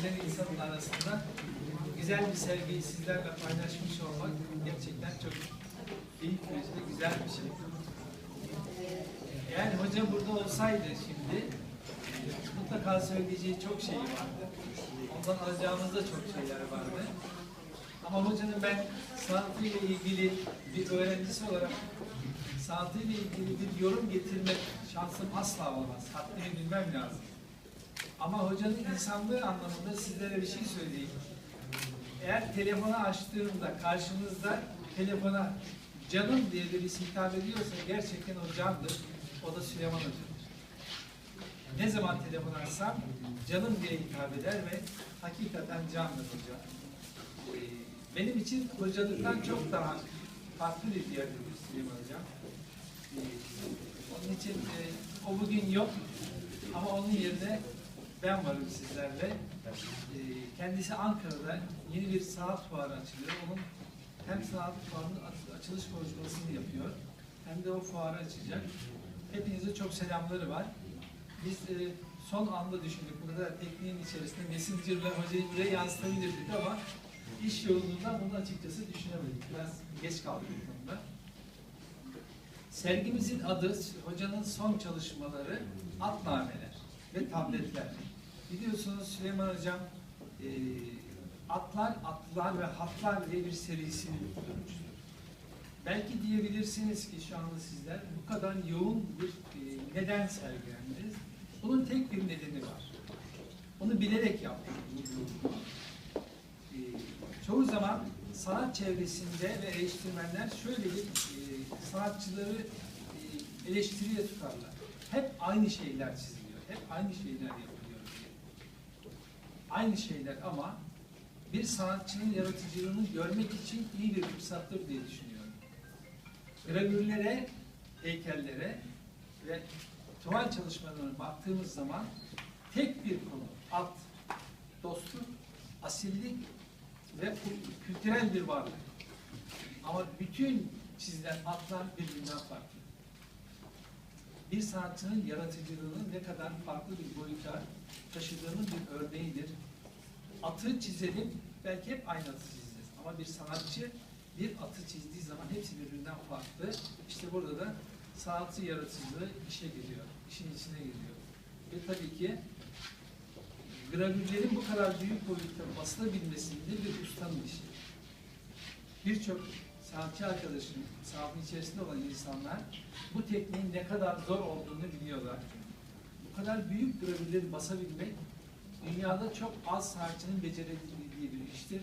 bilen insanın arasında güzel bir sevgiyi sizlerle paylaşmış olmak gerçekten çok keyif verici ve güzel bir şey. Yani hocam burada olsaydı şimdi mutlaka söyleyeceği çok şey vardı. Ondan alacağımız da çok şeyler vardı. Ama hocanın ben sanatıyla ilgili bir öğrencisi olarak sanatıyla ilgili bir yorum getirme şansım asla olmaz. Haddini bilmem lazım. Ama hocanın insanlığı anlamında sizlere bir şey söyleyeyim. Eğer telefonu açtığımda karşınızda telefona canım diye birisi hitap ediyorsa gerçekten o candır. O da Süleyman Hoca'dır. Ne zaman telefon açsam canım diye hitap eder ve hakikaten candır hoca. Ee, Benim için hocalıktan çok daha farklı bir yerdir Süleyman Hocam. Ee, Onun için e, o bugün yok ama onun yerine ben varım sizlerle. Ee, Kendisi Ankara'da yeni bir sanat fuarı açılıyor. Onun hem sanat fuarının aç- açılış konuşmasını yapıyor hem de o fuarı açacak. Hepinize çok selamları var. Biz e, son anda düşündük. Burada tekniğin içerisinde Messenger'la hocayı buraya yansıtabilirdik ama iş yoğunluğundan bunu açıkçası düşünemedik. Biraz geç kaldık bu konuda. Sergimizin adı, hocanın son çalışmaları Atnameler ve Tabletler. Biliyorsunuz Süleyman Hocam e, Atlar, Atlar ve Hatlar diye bir serisini tutmuştur. Belki diyebilirsiniz ki şu anda sizler bu kadar yoğun bir e, neden sergilendiniz. Bunun tek bir nedeni var. Onu bilerek yaptık. E, çoğu zaman sanat çevresinde ve eleştirmenler şöyle bir e, sanatçıları e, eleştiriye tutarlar. Hep aynı şeyler çiziliyor, hep aynı şeyler yapılıyor diye. Aynı şeyler ama bir sanatçının yaratıcılığını görmek için iyi bir fırsattır diye düşünüyorum. Gravürlere, heykellere ve tuval çalışmalarına baktığımız zaman tek bir konu, at, dostluk, asillik ve kültürel bir varlık. Ama bütün çizilen atlar birbirinden farklı. Bir sanatçının yaratıcılığının ne kadar farklı bir boyuta taşıdığının bir örneğidir. Atı çizelim, belki hep aynı atı çizeceğiz. Ama bir sanatçı bir atı çizdiği zaman hepsi birbirinden farklı. İşte burada da sanatçı yaratıcılığı işe giriyor, işin içine giriyor. Ve tabii ki gravürlerin bu kadar büyük boyutta basılabilmesinde bir ustanın işi. Birçok sanatçı arkadaşım, sanatın içerisinde olan insanlar bu tekniğin ne kadar zor olduğunu biliyorlar. Bu kadar büyük gravürleri basabilmek dünyada çok az sanatçının becerebildiği bir iştir.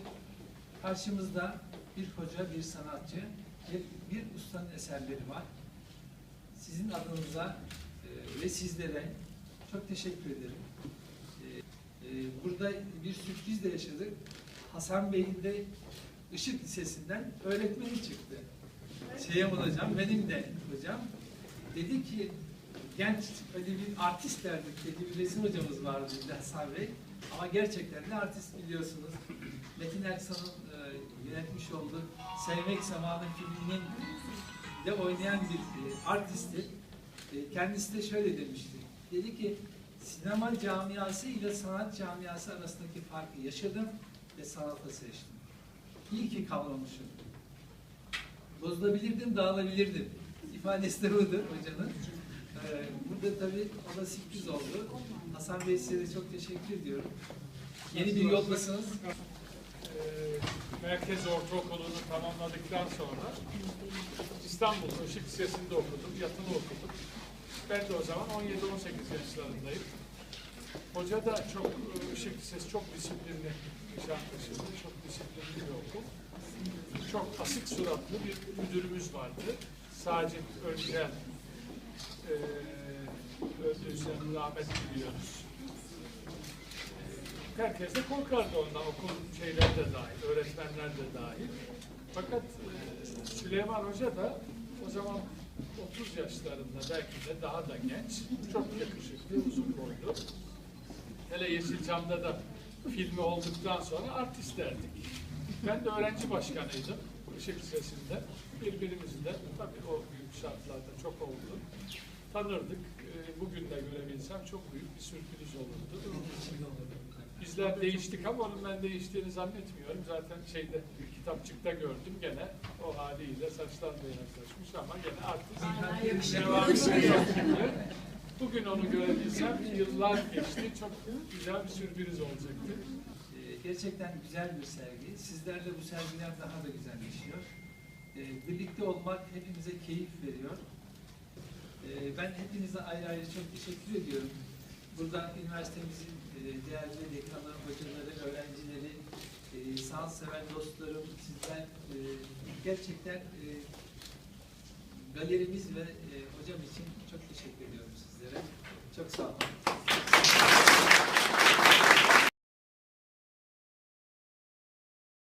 Karşımızda bir hoca, bir sanatçı ve bir ustanın eserleri var. Sizin adınıza e, ve sizlere çok teşekkür ederim. E, e, Burada bir sürpriz de yaşadık. Hasan Bey'in de Işık Lisesi'nden öğretmeni çıktı. Seyyaman Hocam, benim de hocam. Dedi ki, genç bir artist derdik dedi. Bir resim hocamız vardı Hasan Bey. Ama gerçekten de artist biliyorsunuz. Metin Erksan'ın e, yönetmiş olduğu Sevmek Zamanı filminin de oynayan bir e, artisti. E, kendisi de şöyle demişti. Dedi ki, sinema camiası ile sanat camiası arasındaki farkı yaşadım ve sanatı seçtim. İyi ki kavramışım. Bozulabilirdim, dağılabilirdim. İfadesi de budur hocanın. Ee, burada tabii o da sürpriz oldu. Hasan Bey size de çok teşekkür ediyorum. Yeni bir yoldasınız. Ee, Merkez Ortaokulu'nu tamamladıktan sonra İstanbul Işık Lisesi'nde okudum, yatılı okudum. Ben de o zaman 17-18 yaşlarındayım. Hoca da çok, e, Işık Lisesi çok disiplinli, Nişantaşı'nda çok disiplinli bir okul. Çok asık suratlı bir müdürümüz vardı. Sacit Öncel, e, öldüğü sene rahmet diliyoruz. Herkes de korkardı ondan, okul şeyler de dahil, öğretmenler de dahil. Fakat e, Süleyman Hoca da o zaman 30 yaşlarında belki de daha da genç, çok yakışıklı. Hele Yeşilçam'da da filmi olduktan sonra artist derdik. Ben de öğrenci başkanıydım Işık Lisesi'nde. Birbirimizi de tabii o büyük şartlarda çok oldu. Tanırdık. E, Bugün de görebilsem çok büyük bir sürpriz olurdu. Bizler değiştik ama onun ben değiştiğini zannetmiyorum. Zaten şeyde kitapçıkta gördüm gene o haliyle saçlar beyazlaşmış ama gene artık devam ediyor. Bugün onu görebilsem yıllar geçti. Çok güzel bir sürpriz olacaktı. Ee, Gerçekten güzel bir sergi. Sizlerle bu sergiler daha da güzelleşiyor. Ee, Birlikte olmak hepimize keyif veriyor. Ee, Ben hepinize ayrı ayrı çok teşekkür ediyorum. Burada üniversitemizin e, değerli dekanı, hocaları, öğrencileri, e, sanat seven dostlarım, sizler e, gerçekten galerimiz ve e, hocam için çok teşekkür ediyorum sizlere. Çok sağ olun.